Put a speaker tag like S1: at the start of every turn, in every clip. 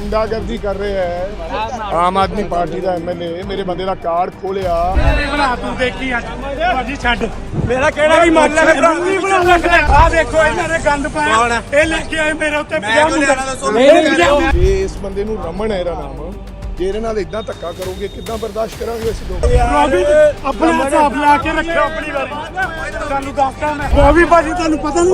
S1: ਗੁੰਡਾਗਰਦੀ ਕਰ ਰਿਹਾ ਹੈ। ਆਮ ਆਦਮੀ ਪਾਰਟੀ ਦਾ ਐਮਐਲਏ ਮੇਰੇ ਬੰਦੇ ਦਾ ਕਾਰਡ ਖੋਲਿਆ।
S2: ਬਣਾ ਤੂੰ ਦੇਖੀ ਅੱਜ। ਭਾਜੀ ਛੱਡ। ਮੇਰਾ ਕਿਹੜਾ ਵੀ ਮੰਨ ਲੈ ਰੰਗੀ ਬਣਾ ਲੈ ਆ ਦੇਖੋ ਇਹਨਾਂ ਨੇ ਗੰਦ ਪਾਇਆ। ਇਹ ਲੈ ਕੇ ਆਏ ਮੇਰੇ ਉੱਤੇ 50 ਮੁੰਡੇ।
S1: ਜੇ ਇਸ ਬੰਦੇ ਨੂੰ ਰਮਨ ਹੈ ਇਹਦਾ ਨਾਮ ਜੇ ਇਹਦੇ ਨਾਲ ਇਦਾਂ ਧੱਕਾ ਕਰੋਗੇ ਕਿੱਦਾਂ ਬਰਦਾਸ਼ਤ ਕਰਾਂਗੇ ਅਸੀਂ ਲੋਕ?
S2: ਰੋਬੀ ਆਪਣਾ ਹਿਸਾਬ ਲਾ ਕੇ ਰੱਖਿਓ ਆਪਣੀ ਵਾਰੀ। ਤੁਹਾਨੂੰ ਦੱਸਦਾ ਮੈਂ। ਰੋਬੀ ਭਾਜੀ ਤੁਹਾਨੂੰ ਪਤਾ ਨਹੀਂ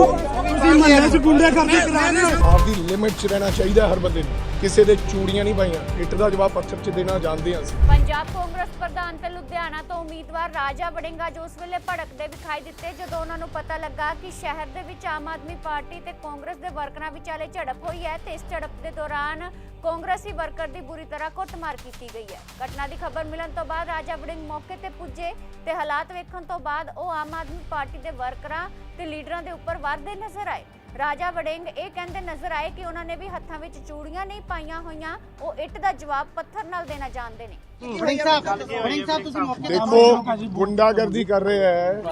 S2: ਤੁਸੀਂ ਮਹੱਲੇ 'ਚ ਗੁੰਡੇ ਕਰਦੇ ਕਰਾ ਰਹੇ ਹੋ
S1: ਆਪਦੀ ਲਿਮਿਟ 'ਚ ਰਹਿਣਾ ਚਾਹੀਦਾ ਹਰ ਬੰਦੇ ਨੂੰ। ਕਿਸੇ ਦੇ ਚੂੜੀਆਂ ਨਹੀਂ ਪਾਈਆਂ। ਇੱਟ ਦਾ ਜਵਾਬ ਪੱਥਰ 'ਚ ਦੇਣਾ ਜਾਣਦੇ ਹਾਂ ਅਸੀਂ।
S3: ਪੰਜਾਬ ਕਾਂਗਰਸ ਪ੍ਰਧਾਨ ਤੇ ਲੁਧਿਆਣਾ ਤੋਂ ਉਮੀਦਵਾਰ ਰਾਜਾ ਵੜਿੰਗਾ ਜੋ ਉਸ ਵੇਲੇ ਭੜਕਦੇ ਵਿਖਾਈ ਦਿੱਤੇ ਜਦੋਂ ਉਹਨਾਂ ਨੂੰ ਪਤਾ ਲੱਗਾ ਕਿ ਸ਼ਹਿਰ ਦੇ ਵਿੱਚ ਆਮ ਆਦਮੀ ਪਾਰਟੀ ਤੇ ਕਾਂਗਰਸ ਦੇ ਵਰਕਰਾਂ ਵਿਚਾਲੇ ਝੜਪ ਹੋਈ ਹੈ ਤੇ ਇਸ ਝੜਪ ਦੇ ਦੌਰਾਨ ਕਾਂਗਰਸੀ ਵਰਕਰ ਦੀ ਬੁਰੀ ਤਰ੍ਹਾਂ ਕੁੱਟਮਾਰ ਕੀਤੀ ਗਈ ਹੈ। ਘਟਨਾ ਦੀ ਖਬਰ ਮਿਲਣ ਤੋਂ ਬਾਅਦ ਰਾਜਾ ਵੜਿੰਗ ਮੌਕੇ ਤੇ ਪੁੱਜੇ ਤੇ ਹਾਲਾਤ ਵੇਖਣ ਤੋਂ ਬਾਅਦ ਉਹ ਆਮ ਆਦਮੀ ਪਾਰਟੀ ਦੇ ਵਰਕਰਾਂ ਤੇ ਲੀਡਰਾਂ ਦੇ ਉੱਪਰ ਵਾਰਦੇ ਨਜ਼ਰ ਆਏ। ਰਾਜਾ ਵੜਿੰਗ ਇਹ ਕਹਿੰਦੇ ਨਜ਼ਰ ਆਏ ਕਿ ਉਹਨਾਂ ਨੇ ਵੀ ਹੱਥਾਂ ਵਿੱਚ ਚੂੜੀਆਂ ਨਹੀਂ ਪਾਈਆਂ ਹੋਈਆਂ। ਉਹ ਇੱਟ ਦਾ ਜਵਾਬ ਪੱਥਰ ਨਾਲ ਦੇਣਾ ਜਾਣਦੇ ਨੇ।
S4: ਵੜਿੰਗ ਸਾਹਿਬ ਵੜਿੰਗ ਸਾਹਿਬ ਤੁਸੀਂ ਮੌਕੇ ਤੇ
S1: ਦੇਖੋ ਗੁੰਡਾਗਰਦੀ ਕਰ ਰਿਹਾ ਹੈ।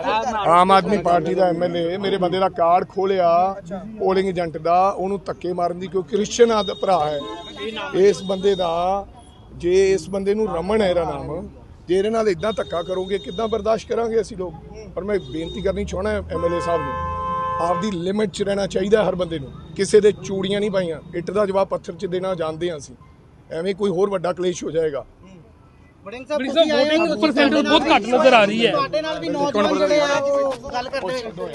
S1: ਆਮ ਆਦਮੀ ਪਾਰਟੀ ਦਾ ਐਮਐਲਏ ਮੇਰੇ ਬੰਦੇ ਦਾ ਕਾਰਡ ਖੋਲਿਆ। ਪੋਲਿੰਗ ਏਜੰਟ ਦਾ ਉਹਨੂੰ ਧੱਕੇ ਮਾਰਨ ਦੀ ਕਿਉਂਕਿ ਕ੍ਰਿਸਚਨ ਆਦ ਭਰਾ ਹੈ। ਇਸ ਬੰਦੇ ਦਾ ਜੇ ਇਸ ਬੰਦੇ ਨੂੰ ਰਮਨ ਹੈ ਇਹਦਾ ਨਾਮ ਜੇ ਇਹਦੇ ਨਾਲ ਇਦਾਂ ਧੱਕਾ ਕਰੋਗੇ ਕਿੱਦਾਂ ਬਰਦਾਸ਼ਤ ਕਰਾਂਗੇ ਅਸੀਂ ਲੋਕ? ਪਰ ਮੈਂ ਬੇਨਤੀ ਕਰਨੀ ਚਾਹਣਾ ਐਮਐਲਏ ਸਾਹਿਬ ਨੂੰ। ਆਪਦੀ ਲਿਮਿਟ 'ਚ ਰਹਿਣਾ ਚਾਹੀਦਾ ਹਰ ਬੰਦੇ ਨੂੰ। ਕਿਸੇ ਦੇ ਚੂੜੀਆਂ ਨਹੀਂ ਪਾਈਆਂ। ਇੱਟ ਦਾ ਜਵਾਬ ਪੱਥਰ 'ਚ ਦੇਣਾ ਜਾਣਦੇ ਹਾਂ ਅਸੀਂ। ਐਵੇਂ ਕੋਈ ਹੋਰ ਵੱਡਾ ਕਲੇਸ਼ ਹੋ ਜਾਏਗਾ।
S4: ਵੜਿੰਗ ਸਾਹਿਬ ਤੁਸੀਂ ਆਏ ਹੋ।
S5: VOTING percentage ਬਹੁਤ ਘੱਟ ਨਜ਼ਰ ਆ ਰਹੀ ਹੈ।
S4: ਤੁਹਾਡੇ ਨਾਲ ਵੀ ਨੌਜਵਾਨ ਜਿਹੜੇ ਆ ਉਹ ਗੱਲ ਕਰਦੇ ਹੋਏ